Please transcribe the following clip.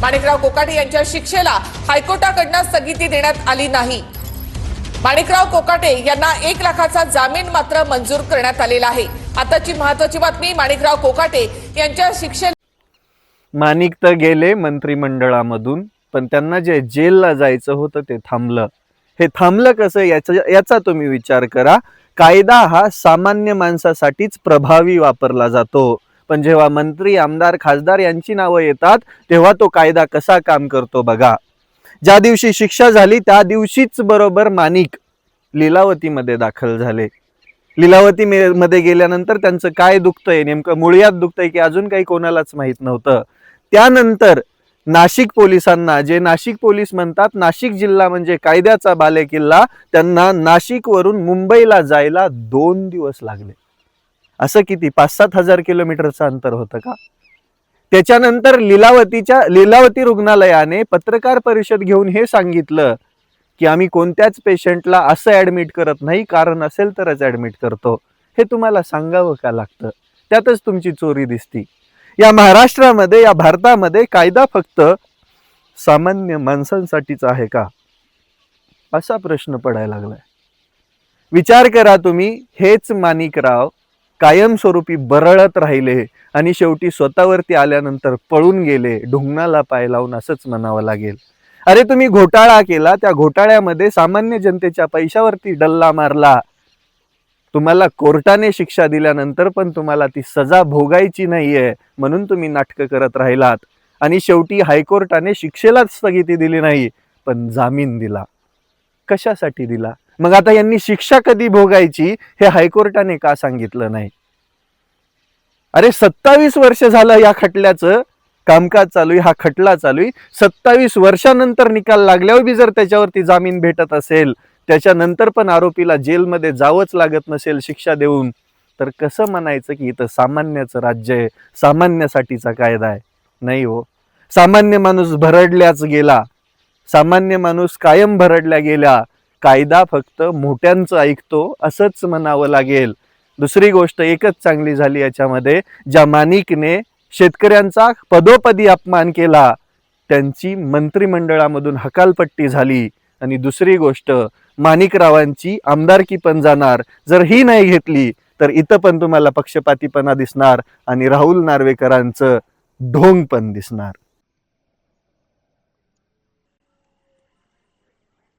माणिकराव कोकाटे यांच्या शिक्षेला हायकोर्टाकडनं स्थगिती देण्यात आली नाही. माणिकराव कोकाटे यांना एक लाखाचा जामीन मात्र मंजूर करण्यात आलेला आहे. आताची महत्वाची बातमी माणिकराव कोकाटे यांच्या शिक्षे माणिक तर गेले मंत्रिमंडळामधून पण त्यांना जे जेलला जायचं होतं ते थांबलं. हे थांबलं कसं याचा याचा तुम्ही विचार करा. कायदा हा सामान्य माणसासाठीच प्रभावी वापरला जातो. पण जेव्हा मंत्री आमदार खासदार यांची नावं येतात तेव्हा तो कायदा कसा काम करतो बघा. ज्या दिवशी शिक्षा झाली त्या दिवशीच बरोबर मानिक लीलावतीमध्ये दाखल झाले. लिलावती मध्ये गेल्यानंतर त्यांचं काय दुखतंय नेमकं मुळ्यात दुखतंय की अजून काही कोणालाच माहीत नव्हतं. त्यानंतर नाशिक पोलिसांना जे नाशिक पोलीस म्हणतात नाशिक जिल्हा म्हणजे कायद्याचा बालेकिल्ला त्यांना नाशिकवरून मुंबईला जायला दोन दिवस लागले. असं किती? पाच सात हजार किलोमीटरचं अंतर होतं का? त्याच्यानंतर लीलावतीच्या लीलावती रुग्णालयाने पत्रकार परिषद घेऊन हे सांगितलं की आम्ही कोणत्याच पेशंटला असं ॲडमिट करत नाही कारण असेल तरच ॲडमिट करतो. हे तुम्हाला सांगावं का लागतं? त्यातच तुमची चोरी दिसती. या महाराष्ट्रामध्ये या भारतामध्ये कायदा फक्त सामान्य माणसांसाठीच आहे का? असा प्रश्न पडायला लागलाय. विचार करा तुम्ही हेच माणिकराव कायमस्वरूपी बरळत राहिले आणि शेवटी स्वतःवरती आल्यानंतर पळून गेले ढुंगणाला पाय लावून असंच म्हणावं लागेल. अरे तुम्ही घोटाळा केला त्या घोटाळ्यामध्ये सामान्य जनतेच्या पैशावरती डल्ला मारला. तुम्हाला कोर्टाने शिक्षा दिल्यानंतर पण तुम्हाला ती सजा भोगायची नाहीये म्हणून तुम्ही नाटकं करत राहिलात. आणि शेवटी हायकोर्टाने शिक्षेलाच स्थगिती दिली नाही पण जामीन दिला. कशासाठी दिला? मग आता यांनी शिक्षा कधी भोगायची हे हायकोर्टाने का सांगितलं नाही? अरे सत्तावीस वर्ष झालं या खटल्याचं कामकाज चालू आहे हा खटला चालू आहे. सत्तावीस वर्षानंतर निकाल लागल्यावर बी जर त्याच्यावरती जामीन भेटत असेल त्याच्यानंतर पण आरोपीला जेलमध्ये जावंच लागत नसेल शिक्षा देऊन तर कसं म्हणायचं की इथं सामान्याचं राज्य आहे सामान्यासाठीचा कायदा आहे. नाही हो. सामान्य माणूस भरडल्याच गेला. सामान्य माणूस कायम भरडल्या गेला कायदा फक्त मोठ्यांचं ऐकतो असंच म्हणावं लागेल. दुसरी गोष्ट एकच चांगली झाली याच्यामध्ये ज्या मानिकने शेतकऱ्यांचा पदोपदी अपमान केला त्यांची मंत्रिमंडळामधून हकालपट्टी झाली. आणि दुसरी गोष्ट माणिकरावांची आमदारकी पण जाणार. जर ही नाही घेतली तर इथं पण तुम्हाला पक्षपातीपणा दिसणार आणि राहुल नार्वेकरांचं ढोंग पण दिसणार.